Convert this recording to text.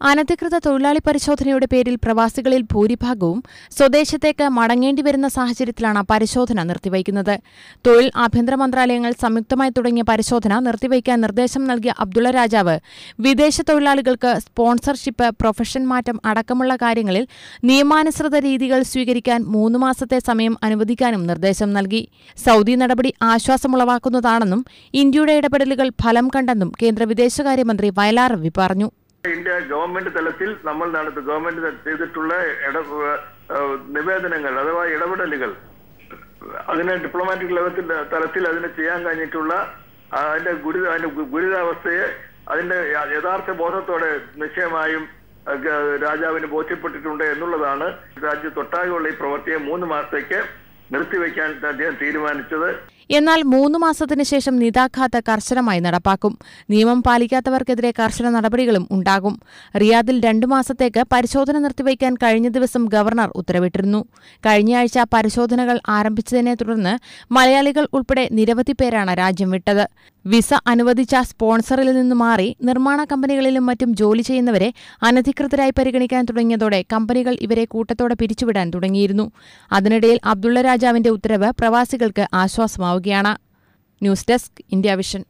അനധികൃത തൊഴിലാളി പരിശോധനയുടെ പേരിൽ പ്രവാസികളിൽ ഭൂരിഭാഗവും സ്വദേശത്തേക്ക് മടങ്ങേണ്ടി വരുന്ന സാഹചര്യത്തിലാണ് പരിശോധന നിർത്തിവയ്ക്കുന്നത്. തൊഴിൽ ആഭ്യന്തര മന്ത്രാലയങ്ങൾ സംയുക്തമായി തുടങ്ങിയ പരിശോധന നിർത്തിവയ്ക്കാൻ നിർദ്ദേശം നൽകിയ അബ്ദുള്ള രാജാവ് വിദേശ തൊഴിലാളികൾക്ക് സ്പോൺസർഷിപ്പ് പ്രൊഫഷൻ മാറ്റം അടക്കമുള്ള കാര്യങ്ങളിൽ നിയമാനുസൃത രീതികൾ സ്വീകരിക്കാൻ മൂന്ന് മാസത്തെ സമയം അനുവദിക്കാനും നിർദ്ദേശം നൽകി. സൗദി നടപടി ആശ്വാസമുളവാക്കുന്നതാണെന്നും ഇന്ത്യയുടെ ഇടപെടലുകൾ ഫലം കണ്ടെന്നും കേന്ദ്ര വിദേശകാര്യമന്ത്രി വയലാർ രവി പറഞ്ഞു. ഇന്ത്യ ഗവൺമെന്റ് തലത്തിൽ നമ്മൾ നടത്തി ഗവൺമെന്റ് ചെയ്തിട്ടുള്ള നിവേദനങ്ങൾ അഥവാ ഇടപെടലുകൾ. അതിനെ ഡിപ്ലോമാറ്റിക് ലെവത്തിൽ തലത്തിൽ അതിനെ ചെയ്യാൻ കഴിഞ്ഞിട്ടുള്ള അതിന്റെ ഗുരുത അതിന്റെ ഗുരുതാവസ്ഥയെ അതിന്റെ യഥാർത്ഥ ബോധത്തോടെ നിശ്ചയമായും രാജാവിന് ബോധ്യപ്പെട്ടിട്ടുണ്ട് എന്നുള്ളതാണ്. രാജ്യത്തൊട്ടാകെയുള്ള ഈ പ്രവൃത്തിയെ മൂന്ന് മാസത്തേക്ക് നിർത്തിവെക്കാൻ അദ്ദേഹം തീരുമാനിച്ചത്. എന്നാൽ മൂന്ന് മാസത്തിന് ശേഷം നിതാഖാത്ത് കർശനമായി നടപ്പാക്കും. നിയമം പാലിക്കാത്തവർക്കെതിരെ കർശന നടപടികളും ഉണ്ടാകും. റിയാദിൽ രണ്ടു മാസത്തേക്ക് പരിശോധന നിർത്തിവയ്ക്കാൻ കഴിഞ്ഞ ദിവസം ഗവർണർ ഉത്തരവിട്ടിരുന്നു. കഴിഞ്ഞയാഴ്ച പരിശോധനകൾ ആരംഭിച്ചതിനെ തുടർന്ന് മലയാളികൾ ഉൾപ്പെടെ നിരവധി പേരാണ് രാജ്യം വിട്ടത്. വിസ അനുവദിച്ച സ്പോൺസറിൽ നിന്ന് മാറി നിർമ്മാണ കമ്പനികളിലും മറ്റും ജോലി ചെയ്യുന്നവരെ അനധികൃതരായി പരിഗണിക്കാൻ തുടങ്ങിയതോടെ കമ്പനികൾ ഇവരെ കൂട്ടത്തോടെ പിരിച്ചുവിടാൻ തുടങ്ങിയിരുന്നു. അതിനിടയിൽ അബ്ദുള്ള രാജാവിന്റെ ഉത്തരവ് പ്രവാസികൾക്ക് ആശ്വാസമാവുകയാണ് ന്യൂസ് ഡെസ്ക് ഇന്ത്യ വിഷൻ.